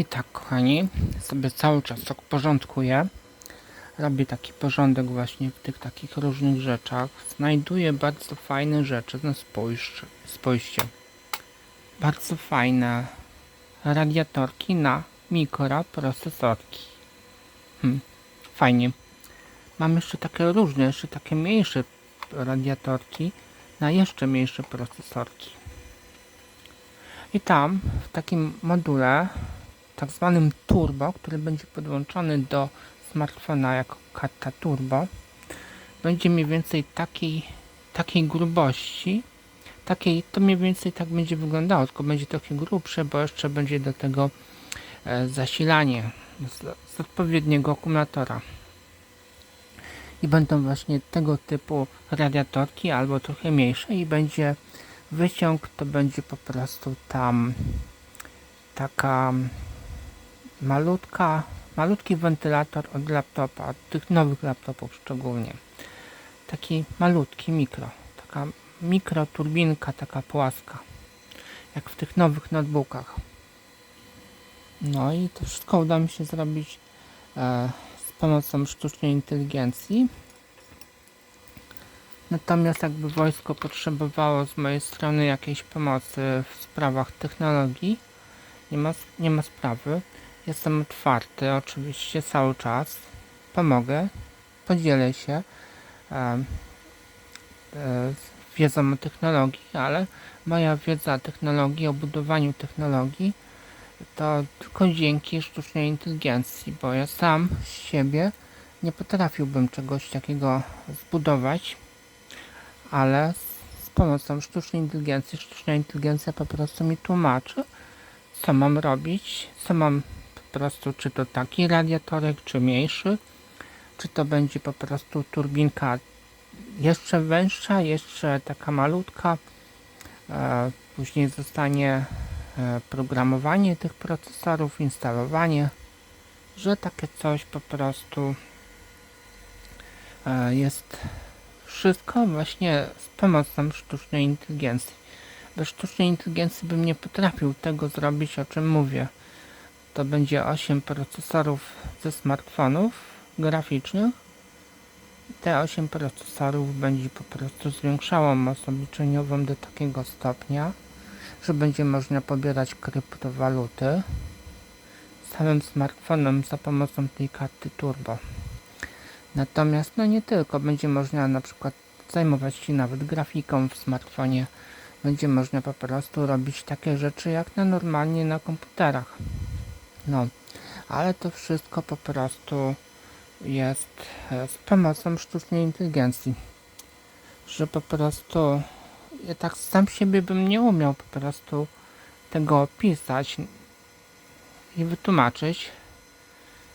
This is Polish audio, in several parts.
I tak, kochani, sobie cały czas tak porządkuję. Robię taki porządek właśnie w tych takich różnych rzeczach. Znajduję bardzo fajne rzeczy. No spójrz, spójrzcie. Bardzo fajne radiatorki na mikroprocesorki. Hmm, fajnie. Mam jeszcze takie różne, jeszcze takie mniejsze radiatorki na jeszcze mniejsze procesorki. I tam w takim module, tak zwanym turbo, który będzie podłączony do smartfona jako karta turbo, będzie mniej więcej takiej, takiej grubości, takiej, to mniej więcej tak będzie wyglądało, tylko będzie trochę grubsze, bo jeszcze będzie do tego e, zasilanie z, z odpowiedniego akumulatora. I będą właśnie tego typu radiatorki albo trochę mniejsze i będzie wyciąg to będzie po prostu tam taka malutka, malutki wentylator od laptopa, od tych nowych laptopów szczególnie. Taki malutki mikro, taka mikro turbinka, taka płaska, jak w tych nowych notebookach. No i to wszystko uda mi się zrobić e, z pomocą sztucznej inteligencji. Natomiast jakby wojsko potrzebowało z mojej strony jakiejś pomocy w sprawach technologii, nie ma, nie ma sprawy. Jestem otwarty oczywiście cały czas. Pomogę, podzielę się e, e, wiedzą o technologii, ale moja wiedza o technologii, o budowaniu technologii to tylko dzięki sztucznej inteligencji, bo ja sam z siebie nie potrafiłbym czegoś takiego zbudować ale z, z pomocą sztucznej inteligencji, sztuczna inteligencja po prostu mi tłumaczy, co mam robić, co mam prostu, czy to taki radiatorek, czy mniejszy, czy to będzie po prostu turbinka jeszcze węższa, jeszcze taka malutka, e, później zostanie e, programowanie tych procesorów, instalowanie, że takie coś po prostu e, jest wszystko właśnie z pomocą sztucznej inteligencji. Bez sztucznej inteligencji bym nie potrafił tego zrobić, o czym mówię. To będzie 8 procesorów ze smartfonów graficznych. Te 8 procesorów będzie po prostu zwiększało moc obliczeniową do takiego stopnia, że będzie można pobierać kryptowaluty samym smartfonem za pomocą tej karty turbo. Natomiast no nie tylko, będzie można na przykład zajmować się nawet grafiką w smartfonie. Będzie można po prostu robić takie rzeczy jak na normalnie na komputerach. No, ale to wszystko po prostu jest e, z pomocą sztucznej inteligencji. Że po prostu ja tak sam siebie bym nie umiał po prostu tego opisać i wytłumaczyć.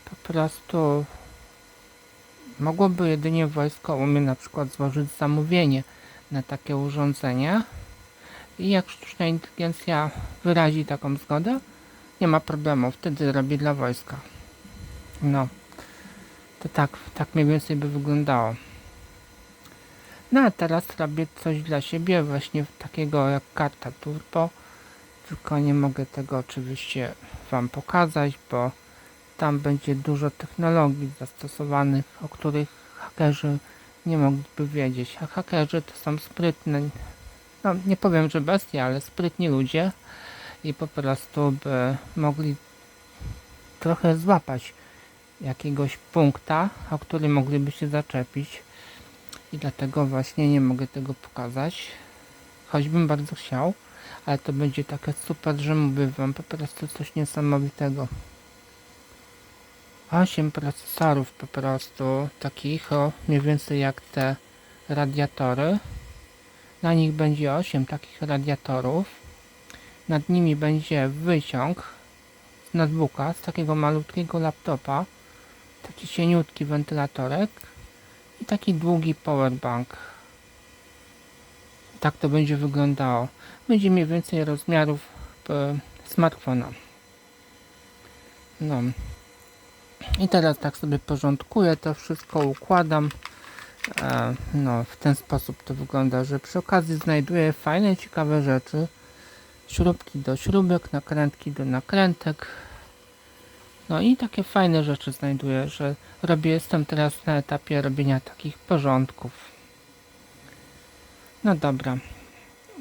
Po prostu Mogłoby jedynie wojsko umie na przykład złożyć zamówienie na takie urządzenie i jak sztuczna inteligencja wyrazi taką zgodę, nie ma problemu, wtedy robi dla wojska. No, to tak, tak mniej więcej by wyglądało. No a teraz robię coś dla siebie, właśnie takiego jak karta turbo, tylko nie mogę tego oczywiście Wam pokazać, bo tam będzie dużo technologii zastosowanych, o których hakerzy nie mogliby wiedzieć. A hakerzy to są sprytne, no nie powiem, że bestie, ale sprytni ludzie i po prostu by mogli trochę złapać jakiegoś punkta, o który mogliby się zaczepić. I dlatego właśnie nie mogę tego pokazać. Choćbym bardzo chciał, ale to będzie takie super, że mówię wam po prostu coś niesamowitego. 8 procesorów po prostu, takich o mniej więcej jak te radiatory. Na nich będzie 8 takich radiatorów. Nad nimi będzie wyciąg z notebooka, z takiego malutkiego laptopa. Taki cieniutki wentylatorek i taki długi powerbank. Tak to będzie wyglądało. Będzie mniej więcej rozmiarów e, smartfona. No. I teraz tak sobie porządkuję, to wszystko układam. E, no, w ten sposób to wygląda, że przy okazji znajduję fajne, ciekawe rzeczy. Śrubki do śrubek, nakrętki do nakrętek. No i takie fajne rzeczy znajduję, że robię, jestem teraz na etapie robienia takich porządków. No dobra.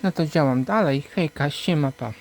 No to działam dalej. Hejka, siema, pa.